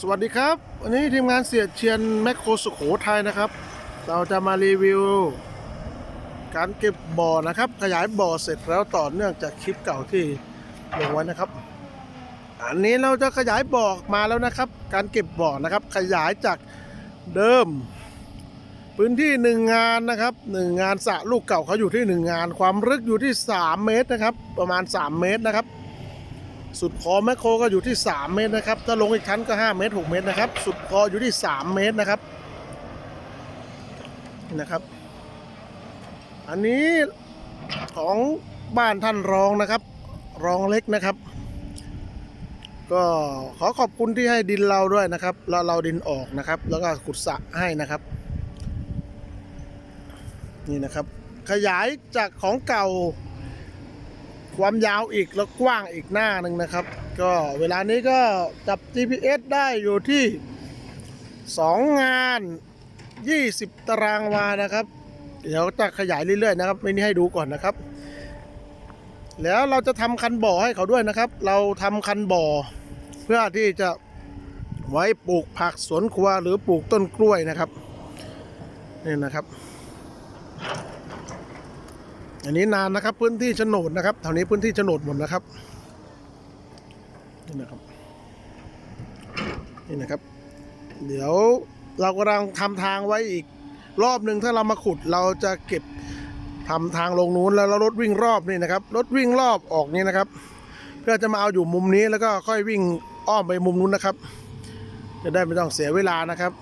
สวัสดีครับวันนี้ทีมงานเสียเชียนแมคโครสุโขทัยนะครับ เราจะมารีวิว การเก็บบ่อนะครับ ขยายบ่อเสร็จแล้วต่อเนื่องจากคลิปเก่าที่ลงไว้นะครับ อันนี้เราจะขยายบ่อมาแล้วนะครับ การเก็บบ่อนะครับ ขยายจากเดิม พื้นที่หนึ่งงานนะครับหนึ่งงานสระลูกเก่าเขาอยู่ที่หนึ่งงาน ความลึกอยู่ที่ 3 เมตรนะครับ ประมาณ 3 เมตรนะครับ สุดคอแมคโครก็อยู่ที่ 3 เมตรนะครับ ถ้าลงอีกชั้นก็ 5 เมตร 6 เมตรนะครับ สุดคออยู่ที่ 3 เมตรนะครับ นะครับ อันนี้ของบ้านท่านรองนะครับ รองเล็กนะครับ ก็ขอขอบคุณที่ให้ดินเราด้วยนะครับ แล้วเราดินออกนะครับ แล้วก็ขุดสระให้นะครับ นี่นะครับ ขยายจากของเก่า ความยาวอีกแล้วกว้างอีกหน้าหนึ่งนะครับ ก็เวลานี้ก็จับ GPS ได้อยู่ที่ 2 งาน 20 ตารางวานะครับ เดี๋ยวจะขยายเรื่อยๆนะครับ ไม่นี่ให้ดูก่อนนะครับ แล้วเราจะทำคันบ่อให้เขาด้วยนะครับ เราทำคันบ่อ เพื่อที่จะไว้ปลูกผักสวนครัวหรือปลูกต้นกล้วยนะครับนี่นะครับ อันนี้นานนะครับพื้นที่โฉนดนะครับแถวนี้พื้นที่โฉนดหมดนะครับนี่นะครับนี่นะครับ เดี๋ยวเรากำลังทำทางไว้อีกรอบหนึ่งถ้าเรามาขุดเราจะเก็บทำทางลงนู้นแล้วรถวิ่งรอบนี่นะครับรถวิ่งรอบออกนี่นะครับ เพื่อจะมาเอาอยู่มุมนี้แล้วก็ค่อยวิ่งอ้อมไปมุมนู้นนะครับ จะได้ไม่ต้องเสียเวลานะครับ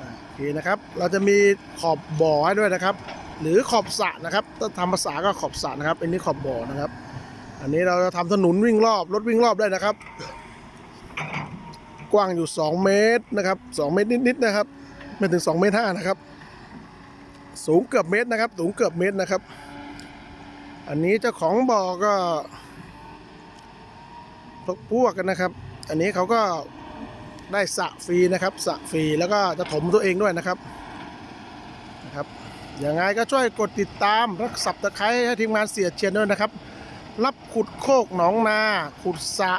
อ่าโอเคนะครับ เราจะมีขอบบ่อให้ด้วยนะครับ หรือขอบสระนะครับถ้าทำภาษาก็ขอบสระนะครับ อันนี้ขอบบ่อนะครับ อันนี้เราจะทำถนนวิ่งรอบรถวิ่งรอบได้นะครับ กว้างอยู่ 2 เมตรนะครับ 2 เมตรนิดๆนะครับ ไม่ถึง 2 เมตรห้านะครับ สูงเกือบเมตรนะครับ สูงเกือบเมตรนะครับ อันนี้เจ้าของบ่อก็พวกพวกกันนะครับ อันนี้เขาก็ได้สระฟรีนะครับสระฟรีแล้วก็จะถมตัวเองด้วยนะครับนะครับ อยังไงก็ช่วยกดติดตามรักสับตะไคร้ให้ทีมงานเสียเชียนด้วยนะครับ รับขุดโคกหนองนา ขุดสะ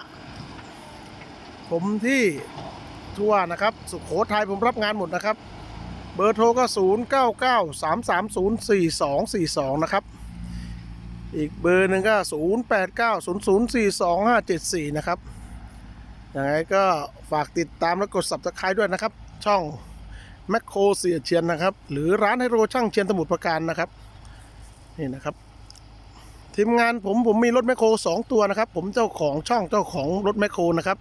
ผมที่ทั่วนะครับ สุขโขทัยผมรับงานหมดนะครับ เบอร์โทรก็ 0 9 9 3 3 0 4 2 4 2 นะครับ อีกเบอร์หนึ่งก็ 0 8 9 0 0 4 2 5 7 4 นะครับยังไงก็ฝากติดตามและกด subscribe ด้วยนะครับ ช่อง แมคโครเสียเชียนนะครับ หรือร้านไฮโรช่างเชียนสมุทรปราการนะครับ นี่นะครับทีมงานผมผมมีรถแมคโครสองตัวนะครับ ผมเจ้าของช่องเจ้าของรถแมคโครนะครับ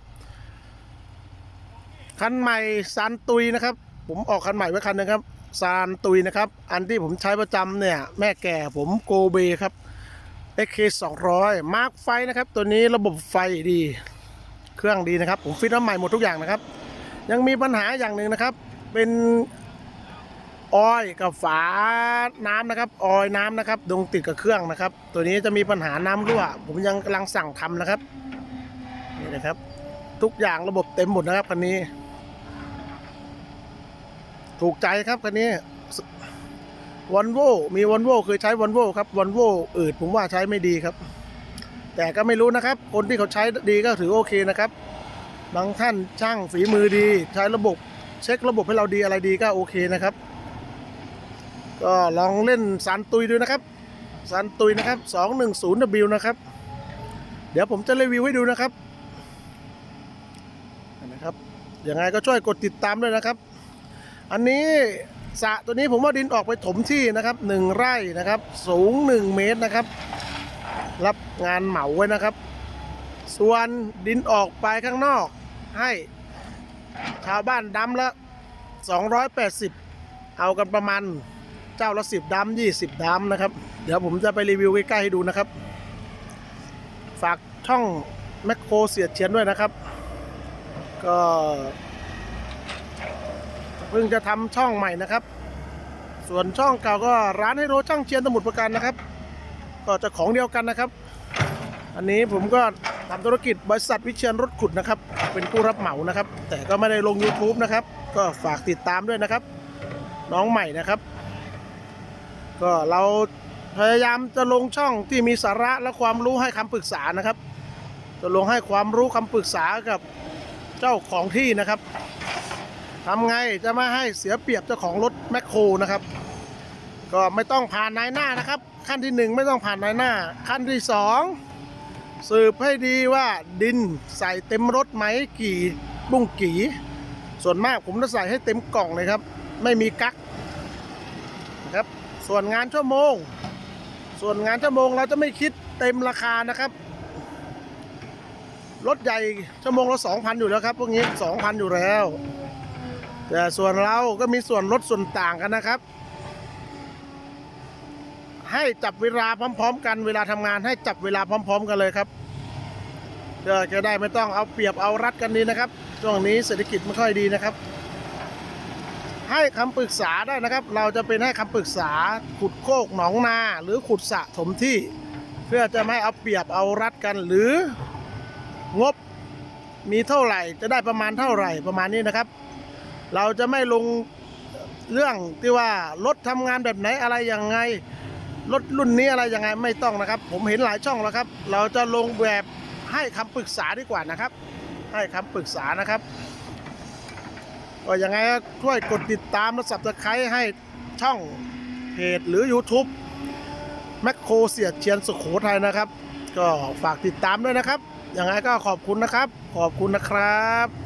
คันใหม่ซานตุยนะครับ ผมออกคันใหม่ไว้คันหนึงครับซานตุยนะครับ อันที่ผมใช้ประจำเนี่ย แม่แก่ผมโกเบครับ AK 200 มาร์คไฟนะครับ ตัวนี้ระบบไฟดี เครื่องดีนะครับ ผมฟิตมาใหม่หมดทุกอย่างนะครับ ยังมีปัญหาอย่างหนึ่งนะครับ เป็นออยกับฝาน้ำนะครับ ออยน้ำนะครับดงติดกับเครื่องนะครับ ตัวนี้จะมีปัญหาน้ำรั่ว ผมยังกำลังสั่งทำนะครับนี่นะครับ ทุกอย่างระบบเต็มหมดนะครับคันนี้ ถูกใจครับคันนี้วันโวมีวันโวเคยใช้วันโวครับวันโวอืดผมว่าใช้ไม่ดีครับ แต่ก็ไม่รู้นะครับ คนที่เขาใช้ดีก็ถือโอเคนะครับ บางท่านช่างฝีมือดี ใช้ระบบ เช็คระบบให้เราดีอะไรดีก็โอเคนะครับ ก็ลองเล่นสารตุยดูนะครับสารตุยนะครับ 210W นะครับ เดี๋ยวผมจะรีวิวให้ดูนะครับนะครับยังไงก็ช่วยกดติดตามด้วยนะครับ อันนี้สะตัวนี้ผมว่าดินออกไปถมที่นะครับหนึ่งไร่นะครับ สูง 1 เมตรนะครับ รับงานเหมาไว้นะครับ ส่วนดินออกไปข้างนอกให้ ชาวบ้านดำละ 280 เอากันประมาณเจ้าละ10ดำ20ดำนะครับ เดี๋ยวผมจะไปรีวิวใกล้ๆให้ดูนะครับ ฝากช่องแมคโครเสียดเชียนด้วยนะครับ ก็เพิ่งจะทำช่องใหม่นะครับ ส่วนช่องเก่าก็ร้านให้โรช่างเชียนสมุทรปราการนะครับ ก็จะของเดียวกันนะครับ อันนี้ผมก็ ทำธุรกิจบริษัทวิเชียนรถขุดนะครับ เป็นผู้รับเหมานะครับ แต่ก็ไม่ได้ลง YouTube นะครับ ก็ฝากติดตามด้วยนะครับ น้องใหม่นะครับ ก็เราพยายามจะลงช่องที่มีสาระและความรู้ให้คำปรึกษานะครับ จะลงให้ความรู้คำปรึกษากับเจ้าของที่นะครับทำไงจะไม่ให้เสียเปรียบเจ้าของรถแมคโครนะครับ ก็ไม่ต้องผ่านนายหน้านะครับ ขั้นที่หนึ่งไม่ต้องผ่านนายหน้า ขั้นที่สอง สืบให้ดีว่าดินใส่เต็มรถไหมกี่บุ้งกี่ ส่วนมากผมจะใส่ให้เต็มกล่องเลยครับ ไม่มีกักนะครับส่วนงานชั่วโมง ส่วนงานชั่วโมงเราจะไม่คิดเต็มราคานะครับรถใหญ่ชั่วโมงละสองพันอยู่แล้วครับพวกนี้สองพันอยู่แล้ว แต่ส่วนเราก็มีส่วนลดส่วนต่างกันนะครับ ให้จับเวลาพร้อม ๆ กันเวลาทำงานให้จับเวลาพร้อม ๆ กันเลยครับเพื่อจะได้ไม่ต้องเอาเปรียบเอารัดกันดีนะครับช่วงนี้เศรษฐกิจไม่ค่อยดีนะครับ ให้คำปรึกษาได้นะครับ เราจะเป็นให้คำปรึกษาขุดโคกหนองนา หรือขุดสะถมที่ เพื่อจะไม่เอาเปรียบเอารัดกันหรืองบมีเท่าไหร่จะได้ประมาณเท่าไหร่ประมาณนี้นะครับ เราจะไม่ลงเรื่องที่ว่ารถทำงานแบบไหนอะไรยังไง รถรุ่นนี้อะไรยังไงไม่ต้องนะครับ ผมเห็นหลายช่องแล้วครับ เราจะลงแบบให้คำปรึกษาดีกว่านะครับ ให้คำปรึกษานะครับก็ยังไงก็ช่วยกดติดตามและสับตะไคร้ให้ช่องเพจหรือ YouTube แมคโครเสียดเชียนสุขโขทัยนะครับ ก็ฝากติดตามด้วยนะครับยังไงก็ขอบคุณนะครับ ขอบคุณนะครับ